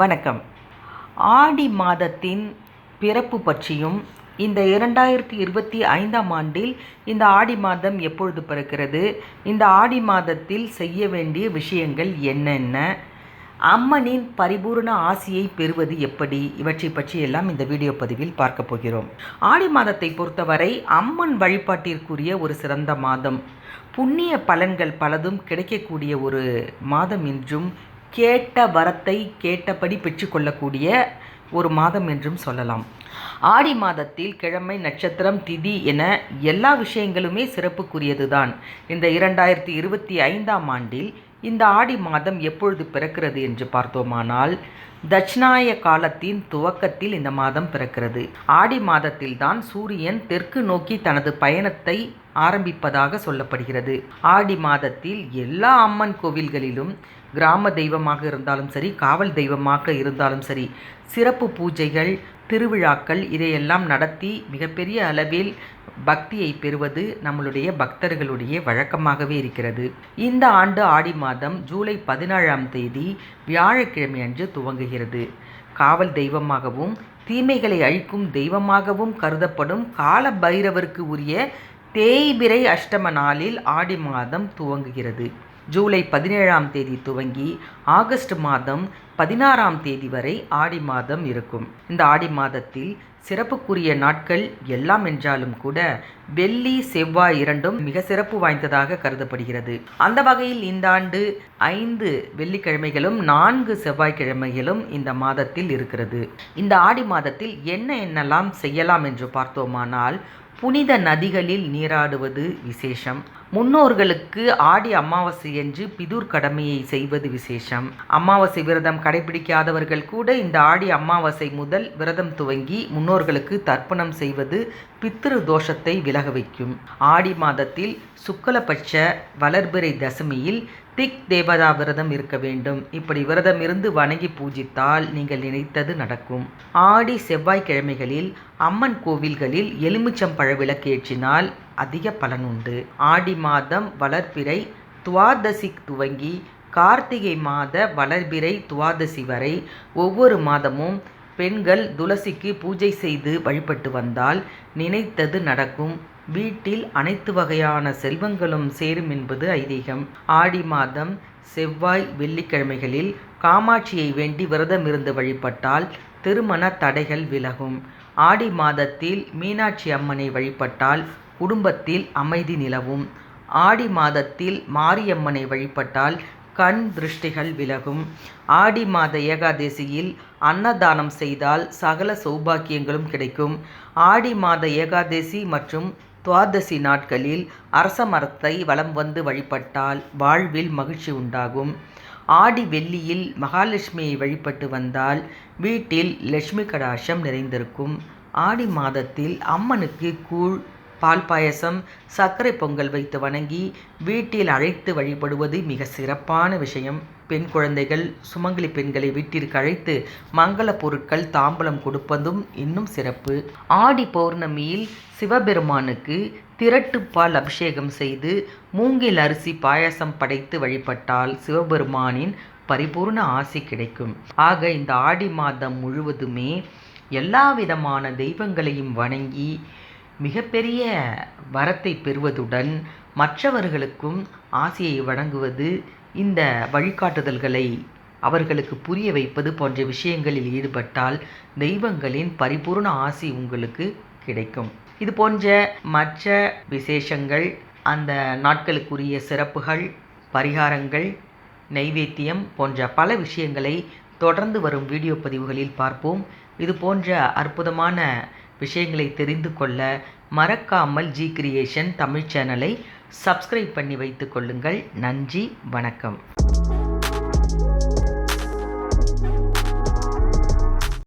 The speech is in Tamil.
வணக்கம். ஆடி மாதத்தின் பிறப்பு பற்றியும் இந்த இரண்டாயிரத்தி இருபத்தி ஐந்தாம் ஆண்டில் இந்த ஆடி மாதம் எப்பொழுது பிறக்கிறது இந்த ஆடி மாதத்தில் செய்ய வேண்டிய விஷயங்கள் என்னென்ன அம்மனின் பரிபூரண ஆசியை பெறுவது எப்படி இவற்றை பற்றி எல்லாம் இந்த வீடியோ பதிவில் பார்க்க போகிறோம். ஆடி மாதத்தை பொறுத்தவரை அம்மன் வழிபாட்டிற்குரிய ஒரு சிறந்த மாதம். புண்ணிய பலன்கள் பலதும் கிடைக்கக்கூடிய ஒரு மாதம் என்றும் கேட்ட வரத்தை கேட்டபடி பெற்றுக்கொள்ளக்கூடிய ஒரு மாதம் என்றும் சொல்லலாம். ஆடி மாதத்தில் கிழமை நட்சத்திரம் திதி என எல்லா விஷயங்களுமே சிறப்புக்குரியதுதான். இந்த இரண்டாயிரத்தி இருபத்தி ஐந்தாம் ஆண்டில் இந்த ஆடி மாதம் எப்பொழுது பிறக்கிறது என்று பார்த்தோமானால் தட்சிணாய காலத்தின் துவக்கத்தில் இந்த மாதம் பிறக்கிறது. ஆடி மாதத்தில்தான் சூரியன் தெற்கு நோக்கி தனது பயணத்தை ஆரம்பிப்பதாக சொல்லப்படுகிறது. ஆடி மாதத்தில் எல்லா அம்மன் கோவில்களிலும் கிராம தெய்வமாக இருந்தாலும் சரி காவல் தெய்வமாக இருந்தாலும் சரி சிறப்பு பூஜைகள் திருவிழாக்கள் இதையெல்லாம் நடத்தி மிகப்பெரிய அளவில் பக்தியை பெறுவது நம்மளுடைய பக்தர்களுடைய வழக்கமாகவே இருக்கிறது. இந்த ஆண்டு ஆடி மாதம் ஜூலை பதினாழாம் தேதி வியாழக்கிழமை அன்று துவங்குகிறது. காவல் தெய்வமாகவும் தீமைகளை அழிக்கும் தெய்வமாகவும் கருதப்படும் கால பைரவருக்கு உரிய தேய்பிரை அஷ்டம நாளில் ஆடி மாதம் துவங்குகிறது. ஜூலை பதினேழாம் தேதி துவங்கி ஆகஸ்ட் மாதம் பதினாறாம் தேதி வரை ஆடி மாதம் இருக்கும். இந்த ஆடி மாதத்தில் சிறப்புக்குரிய நாட்கள் எல்லாம் என்றாலும் கூட வெள்ளி செவ்வாய் இரண்டும் மிக சிறப்பு வாய்ந்ததாக கருதப்படுகிறது. அந்த வகையில் இந்த ஆண்டு ஐந்து வெள்ளிக்கிழமைகளும் நான்கு செவ்வாய்க்கிழமைகளும் இந்த மாதத்தில் இருக்கிறது. இந்த ஆடி மாதத்தில் என்ன என்னெல்லாம் செய்யலாம் என்று பார்த்தோமானால் புனித நதிகளில் நீராடுவது விசேஷம். முன்னோர்களுக்கு ஆடி அமாவாசை என்று பிதுர் கடமையை செய்வது விசேஷம். அமாவாசை விரதம் கடைபிடிக்காதவர்கள் கூட இந்த ஆடி அமாவாசை முதல் விரதம் துவங்கி முன்னோர்களுக்கு தர்ப்பணம் செய்வது பித்திரு தோஷத்தை விலக வைக்கும். ஆடி மாதத்தில் சுக்கலபட்ச வளர்பிறை தசமியில் திக் தேவதா விரதம் இருக்க வேண்டும். இப்படி விரதம் இருந்து வணங்கி பூஜித்தால் நீங்கள் நினைத்தது நடக்கும். ஆடி செவ்வாய்க்கிழமைகளில் அம்மன் கோவில்களில் எலுமிச்சம்பழ விளக்கு ஏற்றினால் அதிக பலன் உண்டு ஆடி மாதம் வளர்பிறை துவாதசி துவங்கி கார்த்திகை மாத வளர்பிறை துவாதசி வரை ஒவ்வொரு மாதமும் பெண்கள் துளசிக்கு பூஜை செய்து வழிபட்டு வந்தால் நினைத்தது நடக்கும். வீட்டில் அனைத்து வகையான செல்வங்களும் சேரும் என்பது ஐதீகம். ஆடி மாதம் செவ்வாய் வெள்ளிக்கிழமைகளில் காமாட்சியை வேண்டி விரதம் இருந்து வழிபட்டால் திருமண தடைகள் விலகும். ஆடி மாதத்தில் மீனாட்சி அம்மனை வழிபட்டால் குடும்பத்தில் அமைதி நிலவும். ஆடி மாதத்தில் மாரியம்மனை வழிபட்டால் கண் திருஷ்டிகள் விலகும். ஆடி மாத ஏகாதசியில் அன்னதானம் செய்தால் சகல சௌபாக்கியங்களும் கிடைக்கும். ஆடி மாத ஏகாதசி மற்றும் துவாதசி நாட்களில் அரச மரத்தை வலம் வந்து வழிபட்டால் வாழ்வில் மகிழ்ச்சி உண்டாகும். ஆடி வெள்ளியில் மகாலட்சுமியை வழிபட்டு வந்தால் வீட்டில் லட்சுமி கடாட்சம் நிறைந்திருக்கும். ஆடி மாதத்தில் அம்மனுக்கு கூழ் பால் பாயசம் சர்க்கரை பொங்கல் வைத்து வணங்கி வீட்டில் அழைத்து வழிபடுவது மிக சிறப்பான விஷயம். பெண் குழந்தைகள் சுமங்கலி பெண்களை வீட்டிற்கு அழைத்து மங்கள பொருட்கள் தாம்பலம் கொடுப்பதும் இன்னும் சிறப்பு. ஆடி பௌர்ணமியில் சிவபெருமானுக்கு திரட்டுப்பால் அபிஷேகம் செய்து மூங்கில் அரிசி பாயசம் படைத்து வழிபட்டால் சிவபெருமானின் பரிபூர்ண ஆசி கிடைக்கும். ஆக இந்த ஆடி மாதம் முழுவதுமே எல்லா விதமான தெய்வங்களையும் வணங்கி மிகப்பெரிய வரத்தை பெறுவதுடன் மற்றவர்களுக்கும் ஆசையை வழங்குவது இந்த வழிகாட்டுதல்களை அவர்களுக்கு புரிய வைப்பது போன்ற விஷயங்களில் ஈடுபட்டால் தெய்வங்களின் பரிபூர்ண ஆசி உங்களுக்கு கிடைக்கும். இது போன்ற மற்ற விசேஷங்கள் அந்த நாட்களுக்குரிய சிறப்புகள் பரிகாரங்கள் நைவேத்தியம் போன்ற பல விஷயங்களை தொடர்ந்து வரும் வீடியோ பதிவுகளில் பார்ப்போம். இது போன்ற அற்புதமான விஷயங்களை தெரிந்து கொள்ள மறக்காமல் ஜி கிரியேஷன் தமிழ் சேனலை சப்ஸ்கிரைப் பண்ணி வைத்து கொள்ளுங்கள். நன்றி வணக்கம்.